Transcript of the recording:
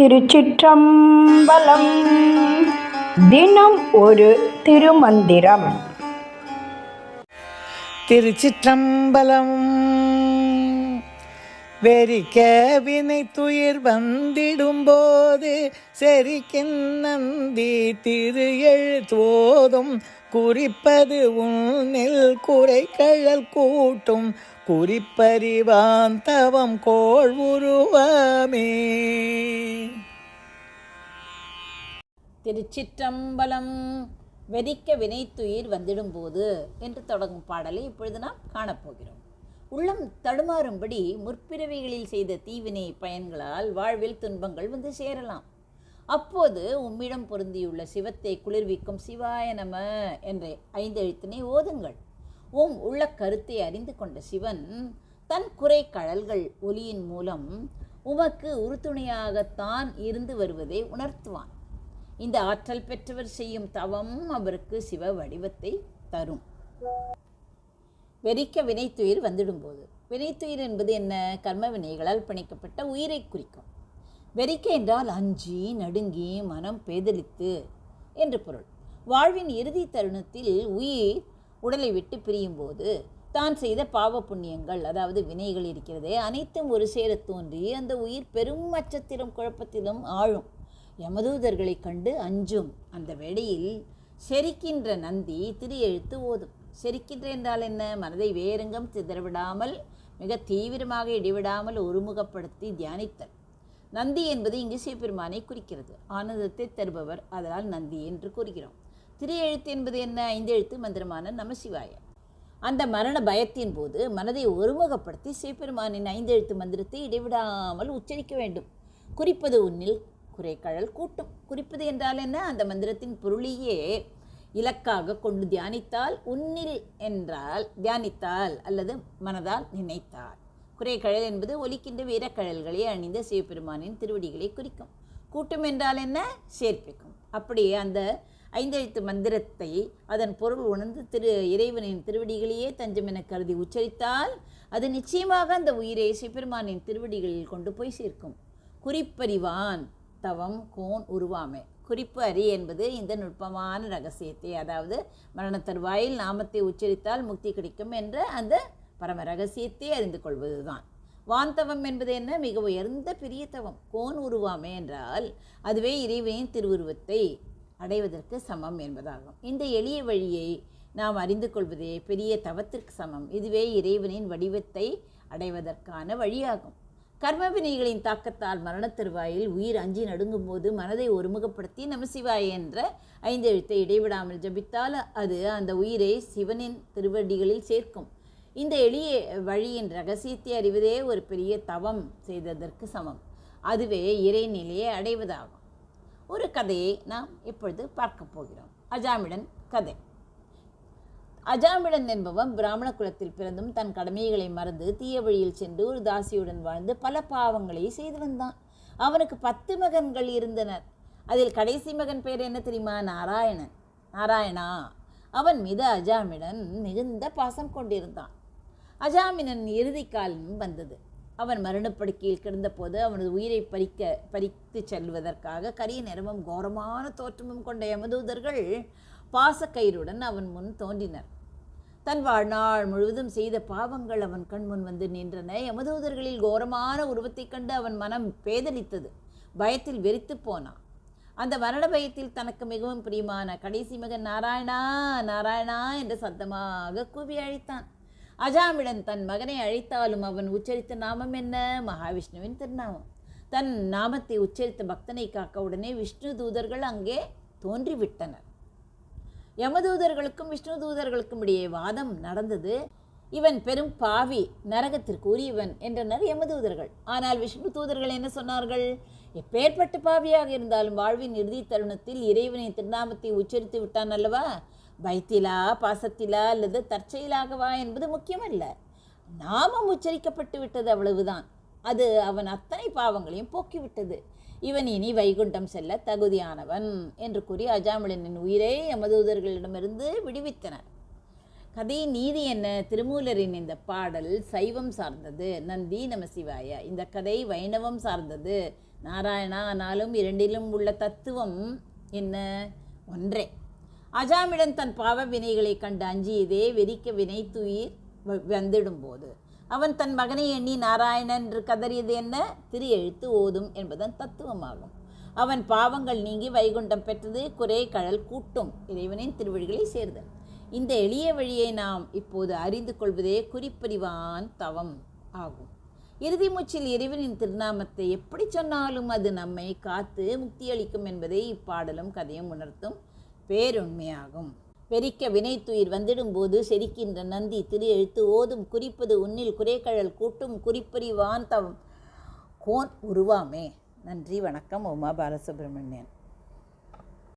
திருச்சிற்றம்பலம். தினம் ஒரு திருமந்திரம். திருச்சிற்றம்பலம். வெறிக்க வினை துயிர் வந்திடும்போது செரிக்கின் நந்தி திரு எழுத்துவோதும் குறிப்பது உன்னில் குறைகழல் கூட்டும் குறிப்பறிவான் தவம் கோள் உருவமே. திருச்சிற்றம்பலம் வெதிக்க வினைத்துயிர் வந்திடும்போது என்று தொடங்கும் பாடலை இப்பொழுது நாம் காணப்போகிறோம். உள்ளம் தடுமாறும்படி முற்பிறவிகளில் செய்த தீவினை பயன்களால் வாழ்வில் துன்பங்கள் வந்து சேரலாம். அப்போது உம்மிடம் பொருந்தியுள்ள சிவத்தை குளிர்விக்கும் சிவாய நம என்ற ஐந்தெழுத்தினை ஓதுங்கள். உம் உள்ள கருத்தை அறிந்து கொண்ட சிவன் தன் குறை கழல்கள் ஒலியின் மூலம் உமக்கு உறுதுணையாகத்தான் இருந்து வருவதை உணர்த்துவான். இந்த ஆற்றல் பெற்றவர் செய்யும் தவம் அவருக்கு சிவ வடிவத்தை தரும். வெறிக்க வினைத்துயிர் வந்துடும்போது. வினைத்துயிர் என்பது என்ன? கர்ம வினைகளால் பிணைக்கப்பட்ட உயிரை குறிக்கும். வெறிக்கை என்றால் அஞ்சி நடுங்கி மனம் பேதலித்து என்று பொருள். வாழ்வின் இறுதி தருணத்தில் உயிர் உடலை விட்டு பிரியும் போது தான் செய்த பாவ புண்ணியங்கள் அதாவது வினைகள் இருக்கிறதே அனைத்தும் ஒரு சேர தோன்றி அந்த உயிர் பெரும் அச்சத்திலும் குழப்பத்திலும் ஆழும். யமதூதர்களைக் கண்டு அஞ்சும். அந்த வேளையில் செரிக்கின்ற நந்தி திரு எழுத்து ஓதும். செரிக்கின்ற என்றால் என்ன? மனதை வேறெங்கும் சிதறவிடாமல் மிக தீவிரமாக இடைவிடாமல் ஒருமுகப்படுத்தி தியானித்தல். நந்தி என்பது இங்கு சிவபெருமானை குறிக்கிறது. ஆனந்தத்தை தருபவர் அதனால் நந்தி என்று கூறுகிறோம். திரு எழுத்து என்பது என்ன? ஐந்து எழுத்து மந்திரமான நமசிவாய அந்த மரண பயத்தின் போது மனதை ஒருமுகப்படுத்தி சிவபெருமானின் ஐந்தெழுத்து மந்திரத்தை இடைவிடாமல் உச்சரிக்க வேண்டும். குறிப்பது உன்னில் குறைக்கழல் கூட்டும். குறிப்பது என்றால் என்ன? அந்த மந்திரத்தின் பொருளையே இலக்காக கொண்டு தியானித்தால் உன்னில் என்றால் தியானித்தால் அல்லது மனதால் நினைத்தால். குறைக்கழல் என்பது ஒலிக்கின்ற வீரக்கழல்களை அணிந்த சிவபெருமானின் திருவடிகளை குறிக்கும். கூட்டம் என்றால் என்ன? சேர்ப்பிக்கும். அப்படியே அந்த ஐந்தெழுத்து மந்திரத்தை அதன் பொருள் உணர்ந்து திரு இறைவனின் திருவடிகளையே தஞ்சம் என கருதி உச்சரித்தால் அது நிச்சயமாக அந்த உயிரை சிவபெருமானின் திருவடிகளில் கொண்டு போய் சேர்க்கும். குறிப்பறிவான் தவம் கோன் உருவாமை. குறிப்பு அறி என்பது இந்த நுட்பமான ரகசியத்தை அதாவது மரண தருவாயில் நாமத்தை உச்சரித்தால் முக்தி கிடைக்கும் என்ற அந்த பரம ரகசியத்தை அறிந்து கொள்வதுதான். வான்தவம் என்பது என்ன? மிக உயர்ந்த பெரிய தவம் கோன் உருவாமே என்றால் அதுவே இறைவனின் திருவுருவத்தை அடைவதற்கு சமம் என்பதாகும். இந்த எளிய வழியை நாம் அறிந்து கொள்வதே பெரிய தவத்திற்கு சமம். இதுவே இறைவனின் வடிவத்தை அடைவதற்கான வழியாகும். கர்ம வினைகளின் தாக்கத்தால் மரணத் தருவாயில் உயிர் அஞ்சி நடுங்கும் போது மனதை ஒருமுகப்படுத்தி நமசிவாய என்ற ஐந்து எழுத்தை இடைவிடாமல் ஜபித்தால் அது அந்த உயிரை சிவனின் திருவடிகளில் சேர்க்கும். இந்த எளிய வழியின் ரகசியத்தை அறிவதே ஒரு பெரிய தவம் செய்ததற்கு சமம். அதுவே இறைநிலையை அடைவதாகும். ஒரு கதையை நாம் இப்பொழுது பார்க்க போகிறோம். அஜாமிடன் கதை. அஜாமிடன் என்பவன் பிராமண குலத்தில் பிறந்தும் தன் கடமைகளை மறந்து தீய வழியில் சென்று ஒரு தாசியுடன் வாழ்ந்து பல பாவங்களை செய்து வந்தான். அவனுக்கு பத்து மகன்கள் இருந்தனர். அதில் கடைசி மகன் பேர் என்ன தெரியுமா? நாராயணன். நாராயணா. அவன் மீது அஜாமிடன் மிகுந்த பாசம் கொண்டிருந்தான். அஜாமினன் இறுதிக்காலம் வந்தது. அவன் மரணப்படுக்கையில் கிடந்தபோது அவனது உயிரை பறிக்க பறித்து செல்வதற்காக கரிய நிறமும் கோரமான தோற்றமும் கொண்ட யமதூதர்கள் பாசக்கயிறுடன் அவன் முன் தோன்றினர். தன் வாழ்நாள் முழுவதும் செய்த பாவங்கள் அவன் கண் முன் வந்து நின்றன. யமதூதர்களில் கோரமான உருவத்தைக் கண்டு அவன் மனம் பேதலித்தது. பயத்தில் வெறித்து போனான். அந்த மரண பயத்தில் தனக்கு மிகவும் பிரியமான கடைசி மகன் நாராயணா நாராயணா என்று சத்தமாக கூவி அழைத்தான். அஜாமிடன் தன் மகனை அழைத்தாலும் அவன் உச்சரித்த நாமம் என்ன? மகாவிஷ்ணுவின் திருநாமம். தன் நாமத்தை உச்சரித்த பக்தனை காக்க உடனே விஷ்ணு தூதர்கள் அங்கே தோன்றிவிட்டனர். யமதூதர்களுக்கும் விஷ்ணு தூதர்களுக்கும் இடையே வாதம் நடந்தது. இவன் பெரும் பாவி நரகத்திற்கு உரியவன் என்றனர் யமதூதர்கள். ஆனால் விஷ்ணு தூதர்கள் என்ன சொன்னார்கள்? எப்பேற்பட்ட பாவியாக இருந்தாலும் வாழ்வின் இறுதி தருணத்தில் இறைவனின் திருநாமத்தை உச்சரித்து விட்டான் அல்லவா? பயத்திலா பாசத்திலா அல்லது தற்செயலாகவா என்பது முக்கியமல்ல. நாமம் உச்சரிக்கப்பட்டு விட்டது அவ்வளவுதான். அது அவன் அத்தனை பாவங்களையும் போக்கிவிட்டது. இவன் இனி வைகுண்டம் செல்ல தகுதியானவன் என்று கூறி அஜாமிளனின் உயிரை யமதூதர்களிடமிருந்து விடுவித்தனர். கதையின் நீதி என்ன? திருமூலரின் இந்த பாடல் சைவம் சார்ந்தது. நந்தி நமசிவாய. இந்த கதை வைணவம் சார்ந்தது. நாராயணா ஆனாலும் இரண்டிலும் உள்ள தத்துவம் என்ன? ஒன்றே. அஜாமிடம் தன் பாவ வினைகளை கண்டு அஞ்சியதே வெறிக்க வினை துயிர் வ- வந்திடும்போது. அவன் தன் மகனை எண்ணி நாராயணன் என்று கதறியது என்ன? திரு எழுத்து ஓதும் என்பதன் தத்துவமாகும். அவன் பாவங்கள் நீங்கி வைகுண்டம் பெற்றது குறை கழல் கூட்டும் இறைவனின் திருவழிகளை சேர்தல். இந்த எளிய வழியை நாம் இப்போது அறிந்து கொள்வதே குறிப்பறிவான் தவம் ஆகும். இறுதி மூச்சில் இறைவனின் திருநாமத்தை எப்படி சொன்னாலும் அது நம்மை காத்து முக்தியளிக்கும் என்பதை இப்பாடலும் கதையும் உணர்த்தும். பேருண்மையாகும். பெரிக்க வினைத்துயிர் வந்திடும்போது செரிக்கின்ற நந்தி திரு எழுத்து ஓதும் குறிப்பது உன்னில் குறைக்கழல் கூட்டும் குறிப்பறிவான் தவம். கோன் உருவாமே. நன்றி வணக்கம். உமா பாலசுப்ரமணியன்.